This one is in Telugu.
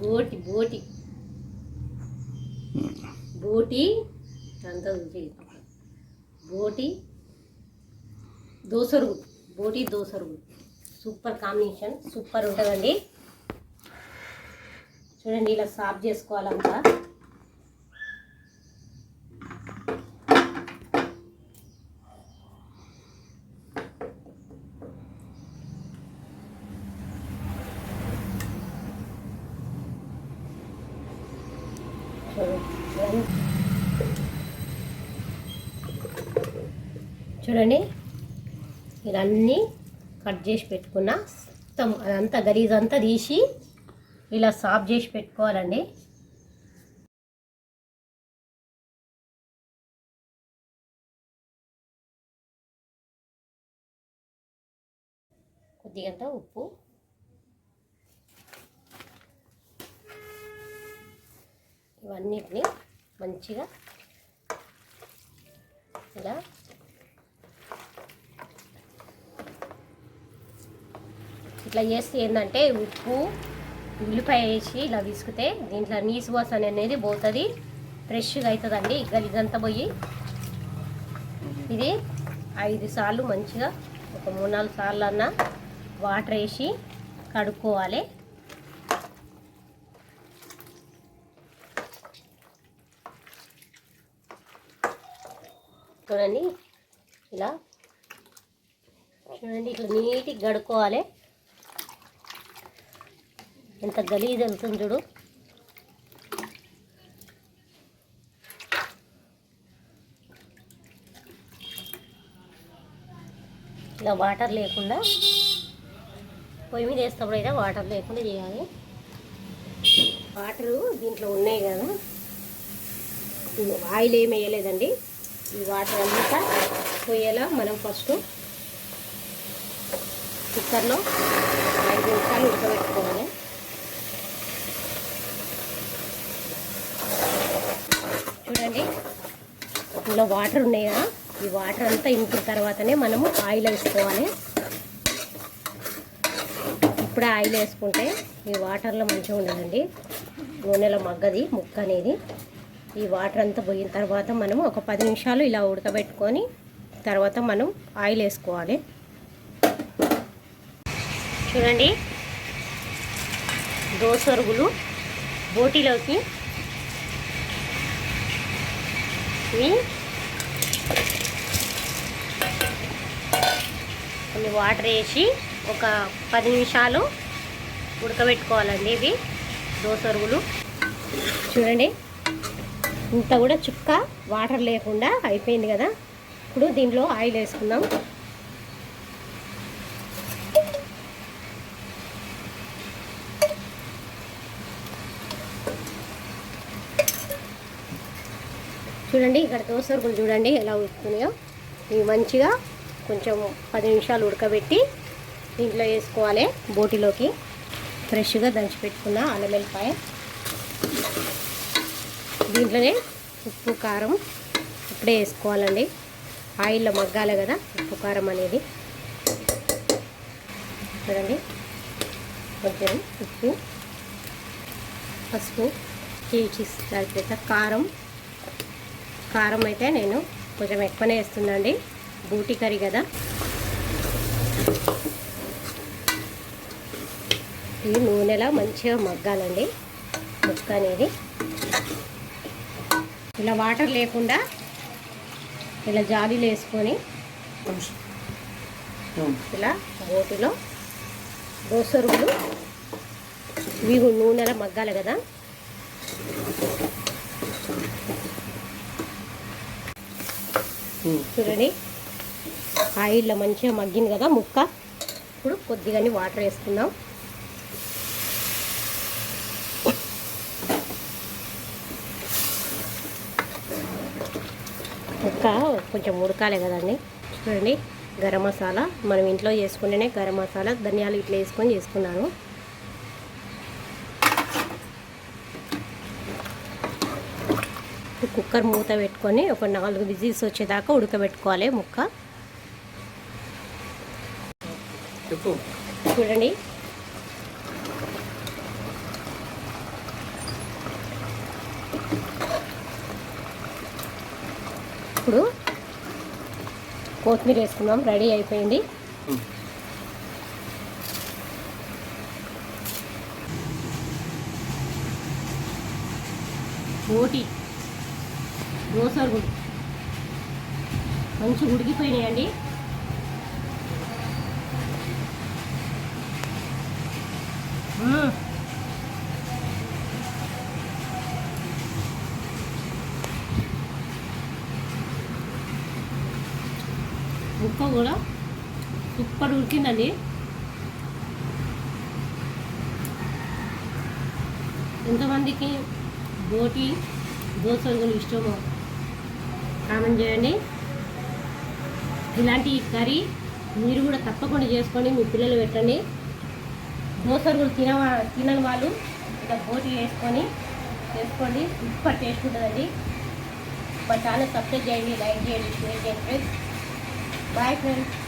బోటి బోటి. బోటి అంతా బోటి దోసరుగు. బోటి దోసరుగు. సూపర్ కాంబినేషన్ సూపర్ ఉంటుందండి. చూడండి ఇలా సాఫ్ చేసుకోవాలంతా. చూడండి. చూడండి ఇవన్నీ కట్ చేసి పెట్టుకున్న మొత్తం అదంతా గలీజ్ అంతా తీసి ఇలా సాఫ్ చేసి పెట్టుకోవాలండి. కొద్దిగంత ఉప్పు ఇవన్నిటిని మంచిగా ఇలా ఇట్లా చేస్తే ఏంటంటే ఉప్పు ఉల్లిపాయ వేసి ఇలా విసుకుతే దీంట్లో నీసు వాసన అనేది పోతుంది ఫ్రెష్గా అవుతుందండి. ఇదంతా పోయి ఇది ఐదు సార్లు మంచిగా ఒక మూడు నాలుగు సార్లు అన్న వాటర్ వేసి కడుక్కోవాలి. చూడండి ఇలా చూడండి ఇట్లా నీట్గా గడుక్కోవాలి. ఎంత గలీజ్ వెళ్తుంది చూడు. ఇలా వాటర్ లేకుండా పొయ్యి మీద వేసేటప్పుడు అయితే వాటర్ లేకుండా చేయాలి. వాటరు దీంట్లో ఉన్నాయి కదా. ఆయిల్ ఏమి వేయలేదండి. ఈ వాటర్ అంతా పోయేలా మనం ఫస్ట్ కుక్కర్లో ఐదు నిమిషాలు ఉడకబెట్టుకోవాలి. చూడండి ఇందులో వాటర్ ఉన్నాయి కదా ఈ వాటర్ అంతా ఇంకిన తర్వాతనే మనము ఆయిల్ వేసుకోవాలి. ఇప్పుడే ఆయిల్ వేసుకుంటే ఈ వాటర్లో మంచిగా ఉండదండి. నూనెలో మగ్గది ముక్క అనేది. ఈ వాటర్ అంతా పోయిన తర్వాత మనము ఒక పది నిమిషాలు ఇలా ఉడకబెట్టుకొని తర్వాత మనం ఆయిల్ వేసుకోవాలి. చూడండి. దోసరుగులు బోటీలోకి కొన్ని వాటర్ వేసి ఒక పది నిమిషాలు ఉడకబెట్టుకోవాలండి ఇవి దోసరుగులు చూడండి. ఇంత కూడా చుక్క వాటర్ లేకుండా అయిపోయింది కదా. ఇప్పుడు దీంట్లో ఆయిల్ వేసుకుందాం. చూడండి ఇక్కడ దోసరుకులు చూడండి ఎలా ఉడుకుతున్నాయో. ఇవి మంచిగా కొంచెం పది నిమిషాలు ఉడకబెట్టి దీంట్లో వేసుకోవాలి బోటిలోకి. ఫ్రెష్గా దంచి పెట్టుకున్న అల్లం వెల్లిపాయ. దీంట్లోనే ఉప్పు కారం ఇప్పుడే వేసుకోవాలండి. ఆయిల్లో మగ్గాలి కదా ఉప్పు కారం అనేది. చూడండి. కొంచెం ఉప్పు పసుపు చీజ్ కారం. కారం అయితే నేను కొంచెం ఎక్కువనే వేస్తున్నాండి బూటి కర్రీ కదా. ఈ నూనెలో మంచిగా మగ్గాలండి. ముక్క అనేది ఇలా వాటర్ లేకుండా ఇలా జాలీలు వేసుకొని ఇలా బోటిలో దోసరుగులు ఇవి నూనెలో మగ్గాలి కదా. చూడండి ఆయిల్లో మంచిగా మగ్గింది కదా ముక్క. ఇప్పుడు కొద్దిగా వాటర్ వేసుకుందాం. ముక్క కొంచెం ఉడకాలి కదండి. చూడండి గరం మసాలా. మనం ఇంట్లో చేసుకుంటేనే గరం మసాలా ధనియాలు ఇట్లా వేసుకొని చేసుకున్నాను. కుక్కర్ మూత పెట్టుకొని ఒక నాలుగు విజిల్స్ వచ్చేదాకా ఉడకబెట్టుకోవాలి ముక్క. చూడండి. ఇప్పుడు కొత్తిమీర వేసుకుందాం. రెడీ అయిపోయింది. రోటి గుడి మంచి ఉడికిపోయినాయండి. మ్మ్. ముక్క కూడా సూపర్ ఉడికిందండి. ఎంతమందికి బోటి దోసలు ఇష్టమో కామెంట్ చేయండి. ఇలాంటి కర్రీ మీరు కూడా తప్పకుండా చేసుకోండి మీ పిల్లలు పెట్టండి. దోసరుగులు తిన తినని వాళ్ళు ఇలా బోటి వేసుకొని చేసుకోండి. సూపర్ టేస్ట్ ఉంటుందండి. మా ఛానల్ సబ్స్క్రైబ్ చేయండి లైక్ చేయండి షేర్ చేయండి ఫ్రెండ్స్ బాయ్ ఫ్రెండ్స్